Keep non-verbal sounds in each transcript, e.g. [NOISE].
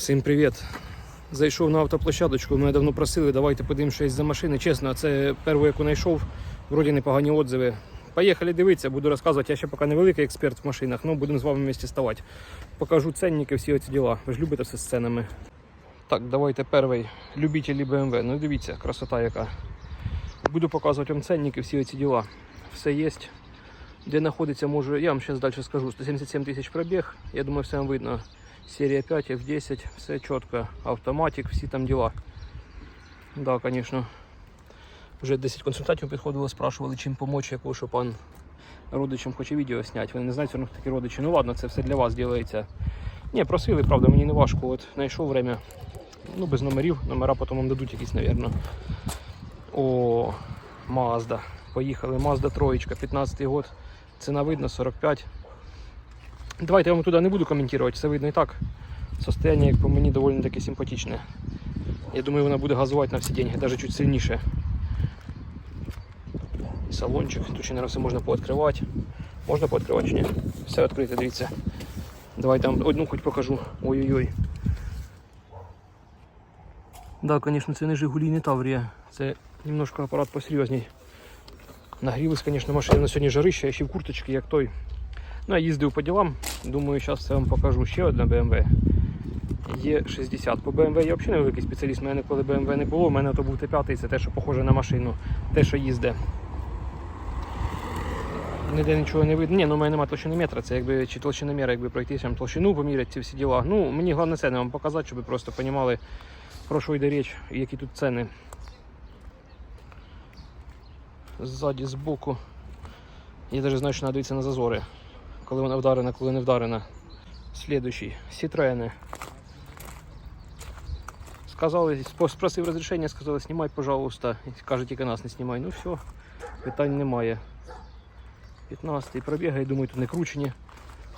Всім привіт. Зайшов на автоплощадочку, мене давно просили, давайте подивимося за машини. Чесно, це першу, яку знайшов, вроді непогані отзиви. Поїхали дивитися, буду розказувати. Я ще поки не великий експерт в машинах, але будемо з вами вместе ставати. Покажу ценники, всі оці діла. Ви ж любите все з ценами. Так, давайте перший. Любителі BMW. Ну дивіться, красота яка. Буду показувати вам ценники, всі оці діла. Все є. Де знаходиться, можу, я вам зараз далі скажу. 177 тисяч пробіг. Я думаю, все вам видно. Серия 5, F10, все четко. Автоматик, всі там діла. Да, конечно. Вже 10 консультантів підходили, спрашували, чим помочь, якого що пан родичам хоче відео зняти. Вони не знають, що такі родичі. Ну ладно, це все для вас робиться. Ні, просили, правда, мені не важко. От знайшов время. Ну, без номерів, номера потім вам дадуть якісь, мабуть. О, Mazda. Поїхали. Mazda троєчка, 15 год. Ціна видно 45. Давайте я вам туди не буду коментувати, все видно і так. Состояние, як по мені, доволі таки симпатичне. Я думаю, вона буде газувати на всі деньги, навіть чуть сильніше. Салончик, тут ще, наверное, все можна пооткривати. Можна пооткривати чи ні? Все відкрите, дивіться. Давайте я вам одну хоч покажу. Ой-ой-ой. Да, звісно, це не Жигулі, не Таврія. Це немножко апарат посерйозній. Нагрілись, звісно, машина на сьогодні жарище, я ще в курточці, як той. Ну, я їздив по ділам, думаю, зараз це вам покажу ще одна BMW. Є 60. По BMW я взагалі не великий спеціаліст, у мене ніколи BMW не було, у мене то був Т5, це те, що похоже на машину, те, що їздить. Ніде нічого не видно. Ні, ну у мене немає толщинометра, це якби чи толщиноміра, якби пройти там толщину, поміряти ці всі діла. Ну, мені головне це не вам показати, щоб ви просто розуміли, про що йде річ які тут ціни. Ззаді, збоку. Я навіть знаю, що треба на зазори. Коли вона вдарена, коли не вдарена. Слідуючий. Сітроени. Сказали, спросив розрішення, сказали, знімай, пожалуйста. Каже, тільки нас не знімай. Ну все, питань немає. 15 пробіг, я думаю, тут не кручені.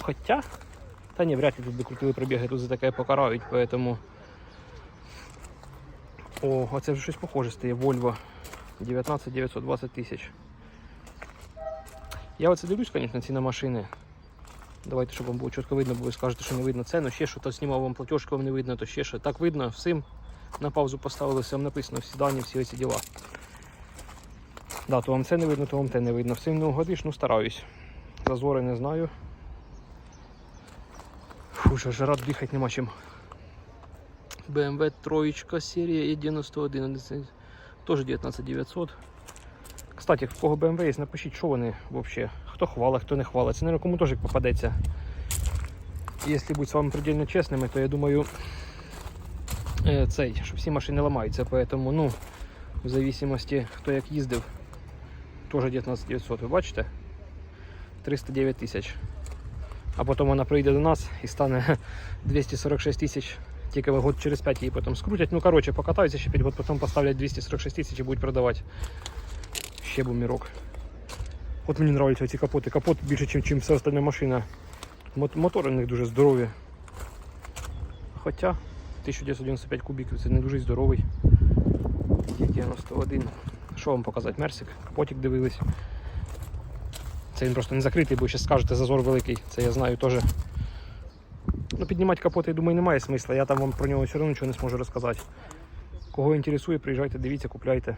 Хоча, та ні, вряд ли тут би крутили пробіги, тут за таке покарають, поэтому. О, оце вже щось похоже стає. Volvo 19 920 тисяч. Я оце дивлюсь, звісно, ці на машини. Давайте, щоб вам було чітко видно, бо ви скажете, що не видно ціну, ще що то знімав вам платіжку, вам не видно, то ще що. Так видно, всім на паузу поставили, все вам написано, всі дані, всі ці діла. Да, то вам це не видно, то вам те не видно. Всім не угодиш, ну стараюсь. Зазори не знаю. Фу, вже ж рад дихати нема чим. BMW троєчка серія і 91 теж 19900. Кстати, в кого BMW є, напишіть, що вони взагалі. Хто хвалить, хто не хвалить. Це, наверное, кому теж попадеться. Якщо бути з вами предельно чесними, то я думаю, е, цей, що всі машини ламаються, поэтому, ну, в зависимости, хто як їздив, теж 19900, ви бачите? 309 тисяч. А потім вона прийде до нас і стане [LAUGHS] 246 тисяч. Тільки год через 5 її потім скрутять. Ну, коротше, покатаються ще 5 год, потім поставлять 246 тисяч і будуть продавати. Ще бумірок. От мені подобаються ці капоти. Капот більше, ніж вся остальна машина. Мотори у них дуже здорові. Хоча 1995 кубіків це не дуже здоровий. Є 91. Що вам показати? Мерсик, капотик дивились. Це він просто не закритий, бо ще скажете, зазор великий. Це я знаю теж. Ну, піднімати капоти, я думаю, немає смисла. Я там вам про нього все одно нічого не зможу розказати. Кого інтересує, приїжджайте, дивіться, купляйте.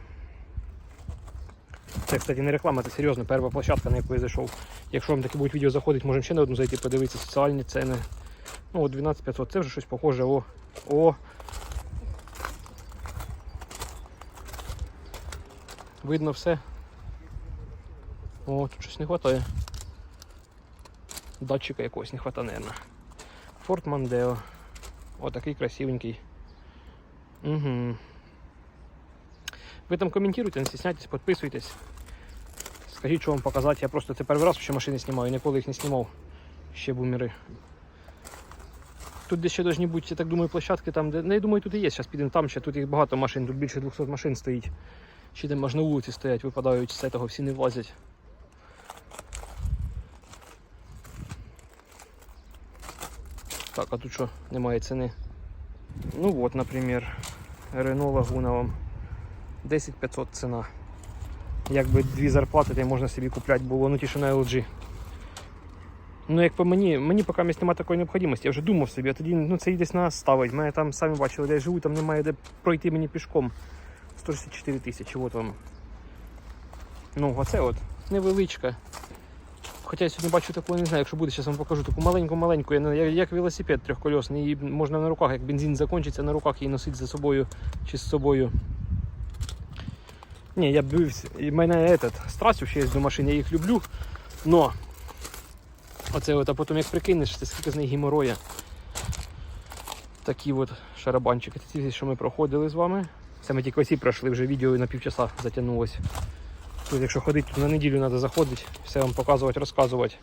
Це, кстати, не реклама, це серйозно, перша площадка, на яку я зайшов. Якщо вам таке будуть відео заходить, можемо ще на одну зайти, подивитися соціальні ціни. Ну, от 12500, це вже щось похоже. О, о. Видно все. О, тут щось не вистачає. Датчика якогось не вистачає, мабуть. Ford Mondeo. Отакий красивенький. Угу. Ви там коментуйте, не стесняйтесь, підписуйтесь. Скажіть, що вам показати. Я просто це перший раз ще машини знімаю, ніколи їх не знімав. Ще бумери. Тут де ще повинні бути, я так думаю, площадки там, де. Ну, я думаю, тут і є. Зараз підемо там ще, тут їх багато машин, тут більше 200 машин стоїть. Ще там аж на вулиці стоять, випадають з цього, всі не влазять. Так, а тут що, немає ціни. Ну от, наприклад, Renault Laguna вам 10 500 ціна. Якби дві зарплати, то можна собі купляти було, ну ті, що на LG. Ну, як по мені, мені поки немає такої необхідності. Я вже думав собі, а тоді ну, це і десь нас ставить. Мене там самі бачили, де я живу, там немає де пройти мені пішком. 164 тисячі, от вам. Ну, оце от невеличка. Хоча я сьогодні бачу таку, не знаю, якщо буде, зараз вам покажу таку маленьку-маленьку, як, велосипед трьохкольосний, її можна на руках, як бензин закінчиться, на руках її носити за собою чи з собою. Ні, я бився. І в мене этот, страсть ще є до машин, я їх люблю. Но оце от, а потім як прикинеш, це скільки з них геморроя. Такі от шарабанчики. Це ті, що ми проходили з вами. Це ми тільки осі пройшли, вже відео на півчаса затягнулось. Тут, якщо ходити, то на неділю треба заходити, все вам показувати, розказувати.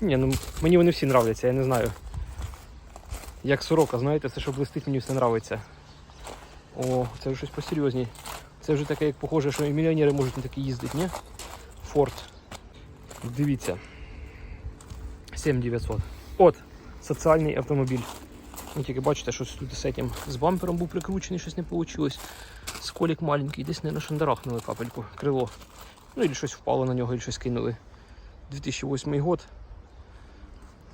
Ні, ну мені вони всі нравляться, я не знаю. Як сорока, знаєте, це що блистить, мені все нравиться. О, це вже щось посерйозні. Це вже таке, як похоже, що і мільйонери можуть на такі їздити, ні? Форд. Дивіться. 7900. От, соціальний автомобіль. Ви тільки бачите, що тут з цим з бампером був прикручений, щось не вийшло. Сколік маленький, десь, не шандарахнули капельку, крило. Ну, і щось впало на нього, і щось кинули. 2008 год.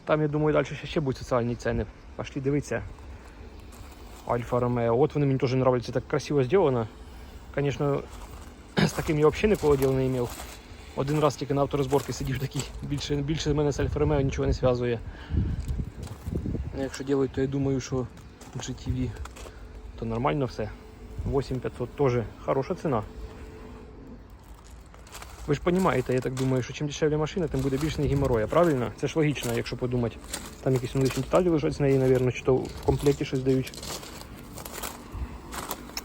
Там, я думаю, далі ще, будуть соціальні ціни. Пошли дивитися. Альфа Ромео. От вони мені теж подобаються, так красиво зроблено. Звісно, з [CLEARS THROAT] таким я взагалі ніколи діла не мав. Один раз тільки на авторозборці сидів такий. Більше, більше мене з Альфа Ромео нічого не зв'язує. Ну, Якщо делать, то я думаю, що GTV то нормально все. 8500 теж хороша ціна. Ви ж розумієте, я так думаю, що чим дешевле машина, тим буде більше геморроя, правильно? Це ж логічно, якщо подумати. Там якісь лишні деталі лежать з неї, мабуть, чи то в комплекті щось дають.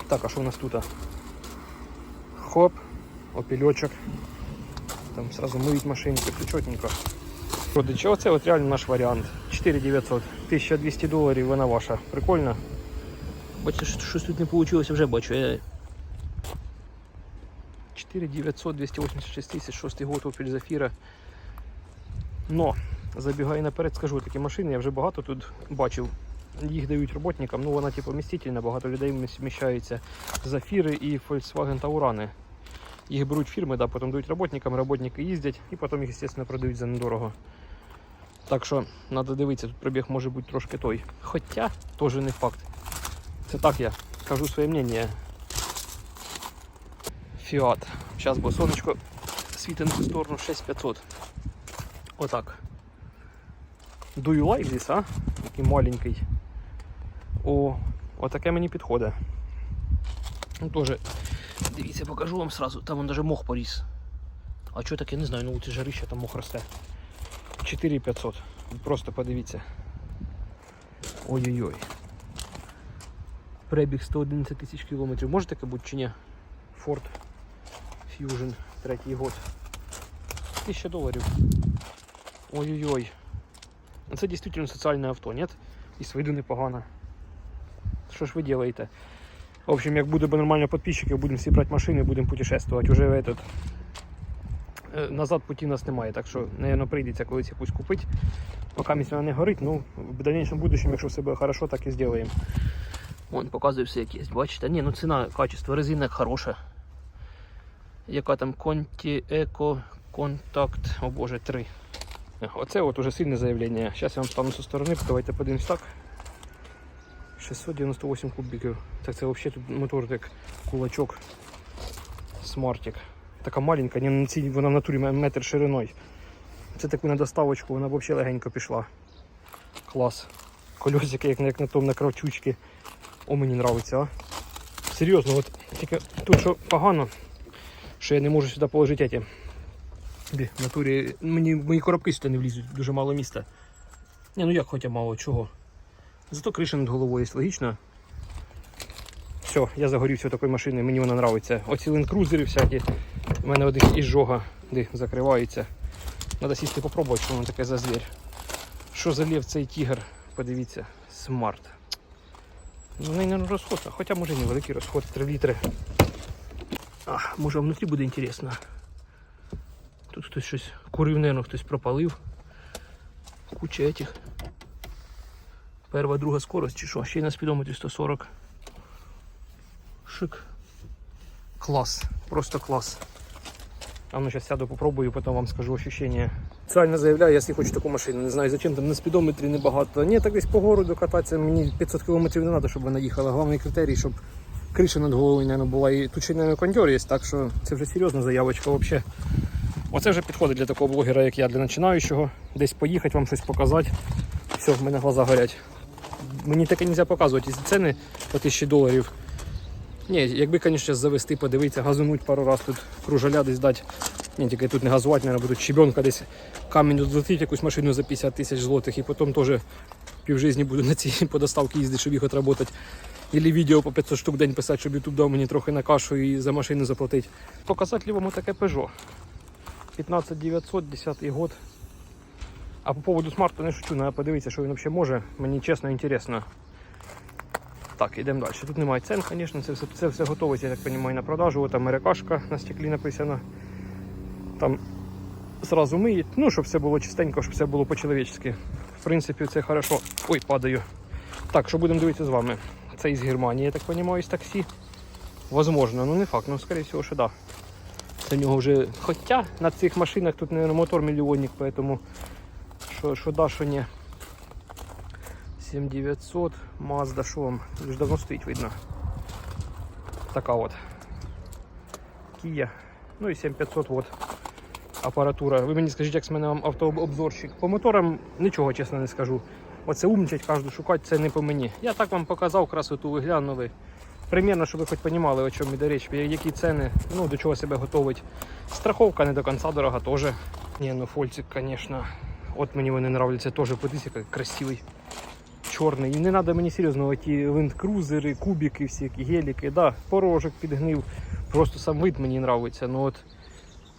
Так, а що у нас тут? Хоп, опільочок. Там сразу миють машинки, все чотненько. Родичі, оце от реально наш варіант. 4900, 1200 доларів, вона ваша. Прикольно. Бачите, що- щось тут не вийшло, вже бачу. Я... 4900, 286 тисяч, 6 год Opel Zafira. Но, забігаю наперед, скажу, такі машини я вже багато тут бачив. Їх дають роботникам, ну вона типу вмістительна, багато людей вміщається. Зафіри і Volkswagen Таурани. Їх беруть фірми, да, потім дають роботникам, роботники їздять і потім їх, звісно, продають за недорого. Так що треба дивитися, тут пробіг може бути трошки той. Хоча теж не факт. Це так я кажу своє мнення. Фіат. Зараз бо сонечко світить на цю сторону 6500. Отак. Do you like this, а? Такий маленький. О, отаке мені підходить. Ну, Тоже, дивіться, покажу вам сразу. Там он даже мох поріс. А що таке, не знаю, ну це жарище там мох росте. 4500. Просто подивіться. Ой-ой-ой. Пребіг 111 тисяч кілометрів. Може таке бути чи ні? Ford Fusion, третій год. 1000 доларів. Ой-ой-ой. Ну, Це дійсно соціальне авто, нет? І з виду непогано. Що ж ви делаєте? В общем, як буде нормально підписчиків, будемо всі брати машини, будемо путешествувати. Уже этот... е, Назад путі нас немає, так що, напевно, прийдеться колись якусь купити. Поки вона не горить, ну, в дальнейшем будущем, якщо все буде хорошо, так і зробимо. Вон, показує все як є. Бачите? Ні, ну ціна, качество, резина хороша. Яка там Conti Eco Contact, о боже, 3. Оце от уже сильне заявлення. Зараз я вам стану зі сторони, давайте подивимось так. 698 кубиків. Так це взагалі тут мотор як кулачок. Смартик. Така маленька, вона в натурі метр шириною. Це таку на доставочку, вона взагалі легенько пішла. Клас. Кольосики, як, на- як на тому на кравчучки. О, мені подобається, а. Серйозно, от тільки тут що погано, що я не можу сюди положити ті. В натурі мені мої коробки сюди не влізуть, дуже мало місця. Ні, ну як хоча мало, чого. Зато криша над головою є, логічно. Все, я загорівся такою машиною, мені вона подобається. Оці ленд-крузери всякі. У мене один із де закривається. Треба сісти попробувати, що воно таке за звір. Що за лев цей тігр? Подивіться, смарт. Ну, в неї, розход, а хоча може невеликий розход, 3 літри. А, може внутрі буде інтересно. Тут хтось щось курив, наверное, хтось пропалив. Куча этих. Перша, друга скорость чи що? Ще й на спідометрі 140. Шик. Клас. Просто клас. А ну зараз сяду, попробую, потім вам скажу ощущення. Спеціально заявляю, я хочу таку машину. Не знаю, зачем там на спідометрі небагато. Ні, так десь по городу кататися, мені 500 кілометрів не треба, щоб вона їхала. Головний критерій, щоб криша над головою не була. І тут ще не кондьор є, так що це вже серйозна заявочка взагалі. Оце вже підходить для такого блогера, як я, для починаючого. Десь поїхати, вам щось показати. Все, в мене глаза горять. Мені таке не можна показувати, ці ціни по 1000 доларів. Ні, якби, звісно, завести, подивитися, газануть пару раз тут кружаля десь дати. Ні, тільки тут не газувати, мабуть, тут щебенка десь камінь злетить якусь машину за 50 тисяч злотих і потім теж півжизні буду на цій [LAUGHS] по доставці їздити, щоб їх отработати. Ілі відео по 500 штук в день писати, щоб YouTube дав мені трохи на кашу і за машину заплатити. Показати вам таке Peugeot. 15900, 10 год. А по поводу смарту не шучу, треба подивитися, що він взагалі може. Мені чесно інтересно. Так, йдемо далі. Тут немає цен, звісно, це все, це все готово, я так розумію, на продажу. От там РКшка на стеклі написано. Там зразу миють, ну, щоб все було чистенько, щоб все було по-чоловічськи. В принципі, це хорошо. Ой, падаю. Так, що будемо дивитися з вами? Це із Германії, я так розумію, з таксі. Возможно, ну не факт, ну скоріше всього, що да. Це нього вже. Хоча на цих машинах тут, мабуть, мотор мільйонник, поэтому що, що да, що ні. 7900, Mazda, що вам? Вже давно стоїть, видно. Така от. Kia. Ну і 7500 от апаратура. Ви мені скажіть, як з мене вам автообзорщик. По моторам нічого чесно не скажу. Оце умнічать, кожну шукати, це не по мені. Я так вам показав красоту, ви глянули. Примірно, щоб ви хоч розуміли, о чому йде річ, які ціни, ну до чого себе готовить. Страховка не до кінця дорога теж. Ні, ну фольцик, звісно. От мені вони нравляться теж, подивіться, який красивий. Чорний. І не треба мені серйозно ті лендкрузери, кубики, всякі геліки. Да, порожок підгнив. Просто сам вид мені подобається. Ну от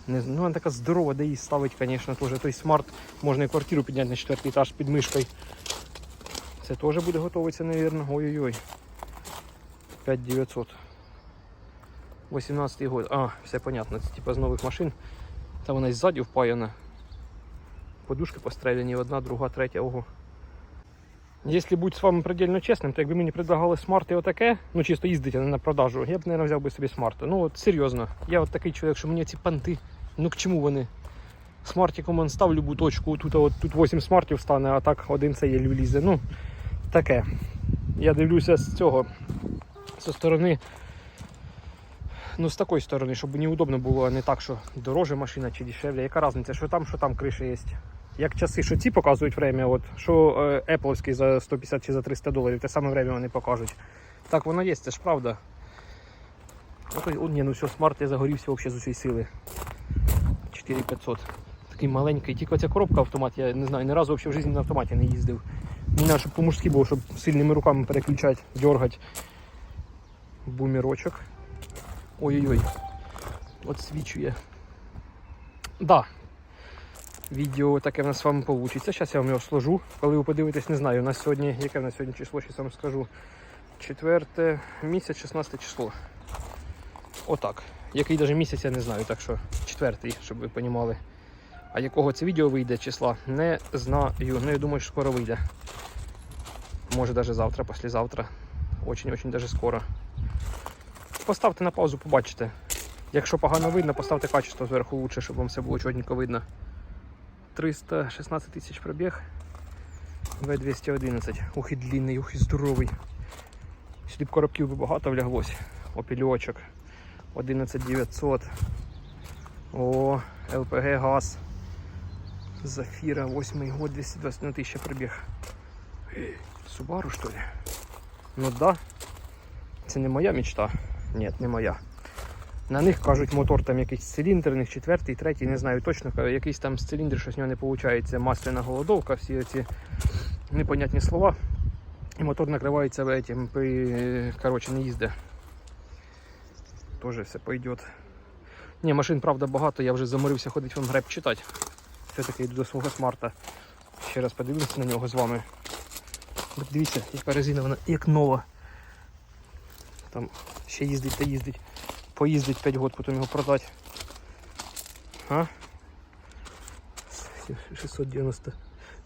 не, ну, вона така здорова, де її ставить, звісно, теж. Той смарт можна і квартиру підняти на четвертий етаж під мишкою. Це теж буде готовитися, мабуть. Ой-ой-ой. 5900. 18 год. А, все понятно, це типа з нових машин. Там вона і ззаді впаяна. Подушки постріляні, одна, друга, третя, ого. Якщо бути з вами предельно чесним, то якби мені предлагали смарти отаке, ну чисто їздити, а не на продажу, я б, не взяв би собі смарти. Ну от серйозно, я от такий чоловік, що мені ці панти, ну к чому вони? Смартиком он став любу точку, тут, от, тут 8 смартів стане, а так один це є лізе. Ну, таке. Я дивлюся з цього, зі сторони, ну з такої сторони, щоб мені удобно було, а не так, що дорожча машина чи дешевле. Яка різниця, що там, що там криша є. Як часи, що ці показують время, от, що е, Apple за 150 чи за 300 доларів, те саме время вони покажуть. Так воно є, це ж правда. Ото, о, ні, ну все, смарт я загорівся взагалі з усієї сили. 4500. Такий маленький, тільки оця коробка автомат, я не знаю, ні разу взагалі в житті на автоматі не їздив. Мені щоб по-мужськи було, щоб сильними руками переключати, дергати. Бумерочок. Ой-ой-ой. От свічує. Да, відео таке в нас з вами вийде. Зараз я вам його сложу. Коли ви подивитесь, не знаю. У нас сьогодні, яке в нас сьогодні число, зараз вам скажу. 4 місяць, 16 число. Отак. Який навіть місяць я не знаю, так що четвертий, щоб ви розуміли. А якого це відео вийде числа, не знаю. Ну я думаю, що скоро вийде. Може навіть завтра, післязавтра. Очень-очень даже скоро. Поставте на паузу, побачите. Якщо погано видно, поставте качество зверху лучше, щоб вам все було чотненько видно. 316 тисяч пробіг. В211. Ух і длинний, ух і здоровий. Сюди б коробків би багато влyaглось. Опільочок. 11900. О, ЛПГ газ. Зафіра, 8 год, 221 тисяча пробіг. Субару, що ли? Ну да. Це не моя мечта. Ні, не моя. На них кажуть, мотор там якийсь циліндрний, четвертий, третій, не знаю точно, якийсь там з циліндр, щось в нього не виходить. Масляна голодовка, всі ці непонятні слова. І мотор накривається этим, коротше, не їздить. Тоже все пойдет. Ні, машин, правда, багато, я вже заморився ходити вам греб читати. Все-таки йду до свого смарта. Ще раз подивимося на нього з вами. Дивіться, яка резина вона як нова. Там ще їздить та їздить. Поїздить 5 років, потім його продати. А? 690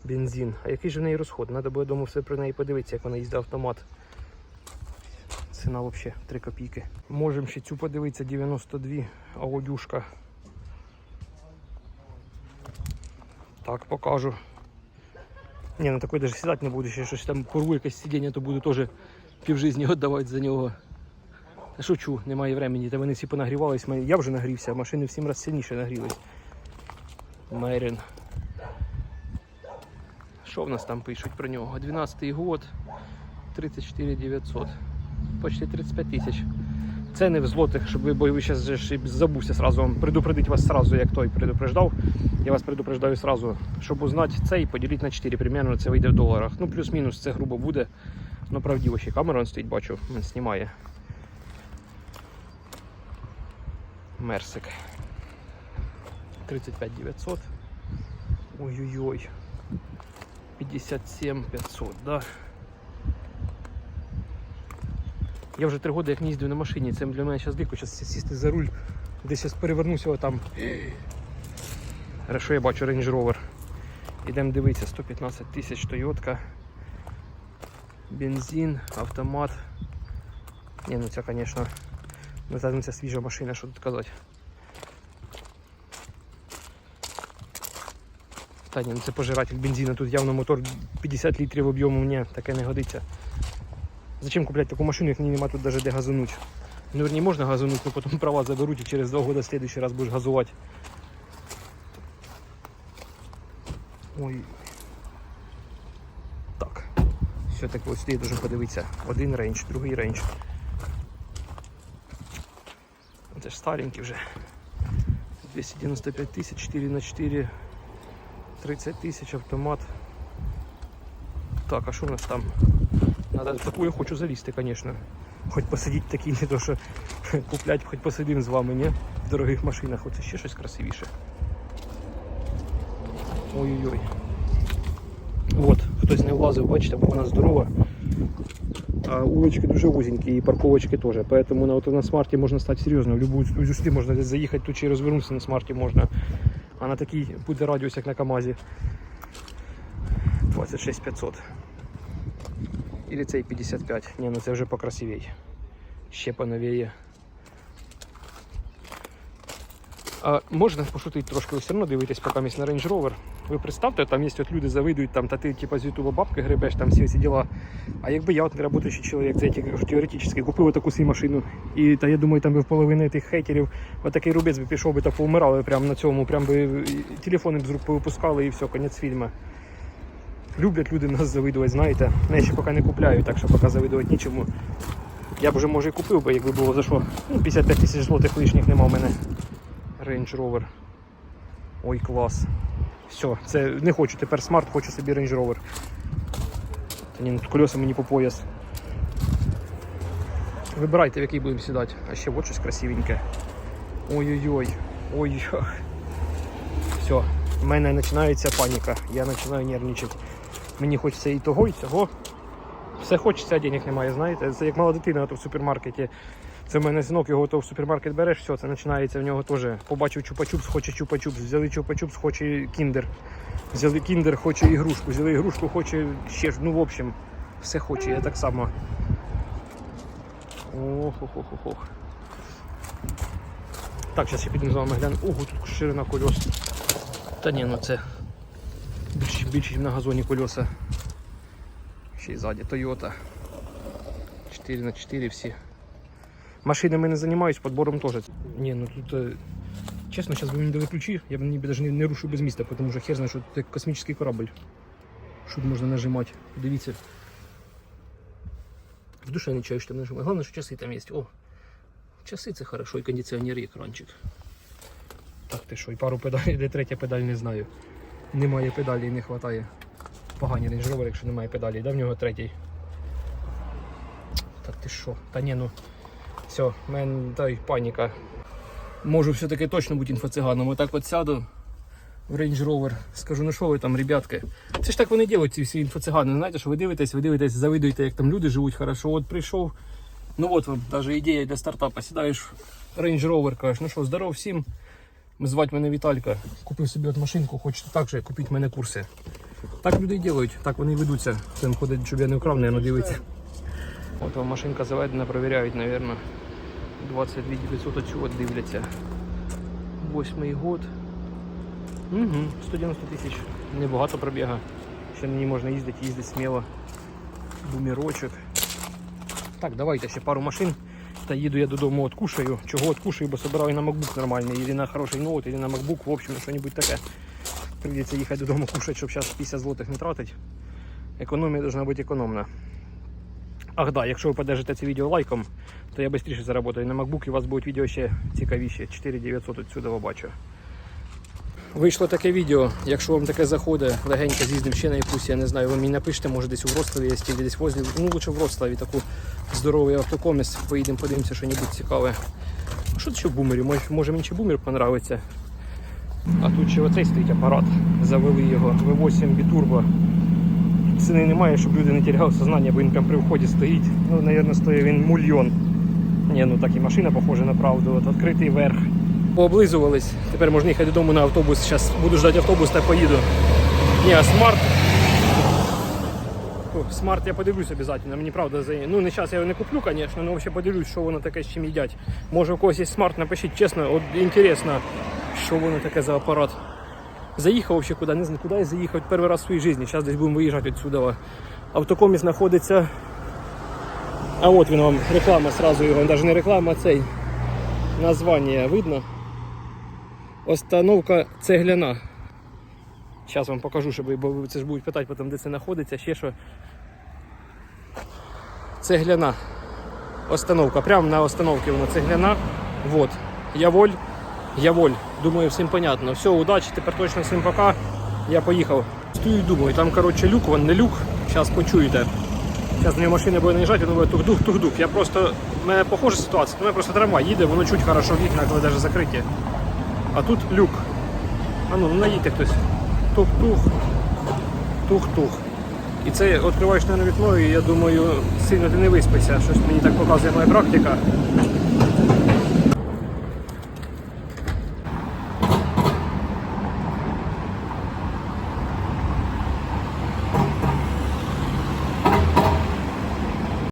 бензин. А який же в неї розход? Треба буде дому все про неї подивитися, як вона їздить автомат. Ціна взагалі 3 копійки. Можемо ще цю подивитися 92 аудюшка. Так, покажу. Ні, на такой даже сідати не буду, ще щось там курву якесь сидіння, то буду теж півжизні віддавати за нього. Шучу, немає времени, та вони всі понагрівались. Я вже нагрівся, а машини в сім раз сильніше нагрілись. Мерин. Що в нас там пишуть про нього? 12-й год, 34 900. Почти 35 тисяч. Це не в злотих, щоб ви, бо ви зараз забувся сразу предупредить вас сразу, як той предупреждав. Я вас предупреждаю сразу, щоб узнати це і поділити на 4 примерно, це вийде в доларах. Ну, плюс-мінус, це грубо буде. Ну, правдиво, ще камера стоїть, бачу, він знімає. Мерсик. 35 900. Ой-ой-ой. 57 500, да. Я вже три роки як не їздив на машині, це для мене зараз дико, зараз сісти за руль, десь зараз перевернуся отам. Хорошо, я бачу Range Rover. Ідемо дивитися, 115 тисяч Toyota. Бензин, автомат. Ні, ну це, звісно, ну це, ну, свіжа машина, що тут казати. Та ні, ну це пожиратель бензину, тут явно мотор 50 літрів об'єму, ні, таке не годиться. Зачем купляти таку машину, як ній нема тут навіть де газануть? Ну, верні, можна газануть, але потім права заберуть і через два роки следующий раз будеш газувати. Ой. Так. Все так ось я дуже подивитися. Один рейндж, другий рейндж. Це ж старенький вже. 295 тисяч, 4 на 4 30 тисяч автомат. Так, а що у нас там? Надо, в таку я хочу залізти, звісно. Хоч посидіти такий, [LAUGHS] не то що куплять, хоч посидим з вами, ні? В дорогих машинах. Оце ще щось красивіше. Ой-ой-ой. От, хтось не влазив, бачите, бо вона здорова. А улочки дуже вузенькі і парковочки теж. Поэтому на, от на смарті можна стати серйозно. В любую сюди можна здесь заїхати, тут ще й розвернутися на смарті можна. А на такий буде радіус, як на КАМАЗі. 26500. Или цей 55. Ні, ну це вже покрасивей. Ще поновіє. Можна пошутити трошки, все одно дивитесь, поки на Range Rover. Ви представте, там є от люди завидують, там, та ти типа з Ютуба бабки гребеш, там всі ці діла. А якби я от не чоловік, це теоретично, купив таку свою машину, і та я думаю, там би в половини тих хейтерів отакий рубець би пішов би та поумирали прямо на цьому, прям би телефони б з рук повипускали і все, конець фільму. Люблять люди нас завидувати, знаєте. Ну, Я ще поки не купляю, так що поки завидувати нічому. Я б вже може і купив би, якби було за що. Ну, 55 тисяч злотих лишніх нема в мене. Range Rover. Ой, клас. Все, це не хочу тепер смарт, хочу собі Range Rover. Та ні, ну, тут колеса мені по пояс. Вибирайте, в який будемо сідати. А ще от щось красивеньке. Ой-ой-ой. Ой. Все, в мене починається паніка. Я починаю нервничати. Мені хочеться і того, і цього. Все хочеться, а денег немає, знаєте. Це як мала дитина то в супермаркеті. Це в мене синок, його то в супермаркет береш, все, це починається в нього теж. Побачив чупа-чупс, хоче чупа-чупс, взяли чупа-чупс, хоче кіндер. Взяли кіндер, хоче ігрушку, взяли ігрушку, хоче ще ж. Ну, в общем, все хоче, я так само. ох ох ох ох ох Так, зараз ще підемо з вами глянемо. Ого, тут ширина кольос. Та ні, ну це більше, більше на газоні кольоса. Ще й ззаді Toyota. 4 на 4 всі. Машинами не займаюсь, подбором теж. Ні, ну тут, е, чесно, зараз би мені дали ключі, я б ніби навіть не, не рушу без міста, тому що хер знає, що тут як космічний корабль. Що тут можна нажимати. Дивіться. В душе не чаю, що там нажимаю. Головне, що часи там є. О, часи це хорошо, і кондиціонер, і екранчик. Так ти що, і пару педалей, де третя педаль не знаю. Немає педалі, не вистачає. Погані Rover, якщо немає педалі, да в нього третій. Так ти що? Та ні, ну. Все, в мене та паніка. Можу все-таки точно бути інфоциганом. Отак от сяду в Range Rover. Скажу, ну що ви там, ребятки? Це ж так вони делають, ці всі інфоцигани. Знаєте, що ви дивитесь, ви дивитесь, завидуєте, як там люди живуть хорошо. От прийшов. Ну от вам навіть ідея для стартапа. Сідаєш в Range Rover, кажеш, ну що, здоров всім. Звати мене Віталька. Купив собі от машинку, хочете так же, купіть мене курси. Так люди роблять, так вони ведуться. Тим ходить, щоб я не вкрав, не дивиться. От вам машинка заведена, перевіряють, мабуть. 22 900 от чого дивляться. Восьмий год. Угу, 190 тисяч. Небагато пробіга. Ще на ній можна їздити, їздити сміло. Бумірочок. Так, давайте ще пару машин. Та їду я додому откушаю. Чого откушаю, бо собираю на MacBook нормальний. Или на хороший ноут, или на MacBook, в общем, що-нибудь таке. Прийдеться їхати додому кушати, щоб зараз 50 злотих не тратити. Економія должна бути економна. Ах да, якщо ви подержите це відео лайком, то я швидше заработаю на MacBook і у вас будуть відео ще цікавіші. 4900 відсюди бачу. Вийшло таке відео. Якщо вам таке заходить, легенько з'їздив ще на якусь, я не знаю, ви мені напишете, може десь у Вроцлаві є стіль, десь возле, ну лучше в Вроцлаві таку здоровий автокоміс. Поїдемо, подивимося, що небудь цікаве. Що це ще в бумері? Може, мені ще бумер понравиться. А тут ще оцей стоїть апарат. Завели його V8 бітурбо. Ціни немає, щоб люди не теряли сознання, бо він прямо при вході стоїть. Ну, мабуть, стоїть він мульйон. Ні, ну так і машина похожа на правду. От відкритий верх. Пооблизувались. Тепер можна їхати додому на автобус. Зараз буду ждати автобус та поїду. Ні, а смарт. Смарт я подивлюсь обов'язково. Мені правда за. Ну не зараз я його не куплю, звісно, але взагалі подивлюсь, що воно таке з чим їдять. Може у когось є смарт, напишіть чесно, от інтересно, що воно таке за апарат. Заїхав взагалі куди, не знаю, куди я заїхав перший раз в своїй житті. Зараз десь будемо виїжджати відсюди. Автокомі знаходиться. А от він вам реклама сразу його, навіть не реклама, а цей названня видно. Остановка цегляна. Зараз вам покажу, щоб бо це ж будуть питати, потім, де це знаходиться, ще що. Цегляна. Остановка. Прямо на остановці воно цегляна. Вот. Яволь. Яволь. Думаю, всім понятно. Все, удачі, тепер точно всім пока. Я поїхав. Стою і думаю, там коротше люк, вон не люк. Зараз почуєте. Зараз на машина буде наїжджати, думаю, тух-дух, тух-дух. Я просто. У мене похожа ситуація. У мене просто трамвай їде, воно чуть хорошо вікна, коли навіть закриті. А тут люк. А ну, наїдьте хтось. Тух-тух. Тух-тух. І це відкриваєш на вікно, і я думаю, сильно ти не виспишся. Щось мені так показує моя практика.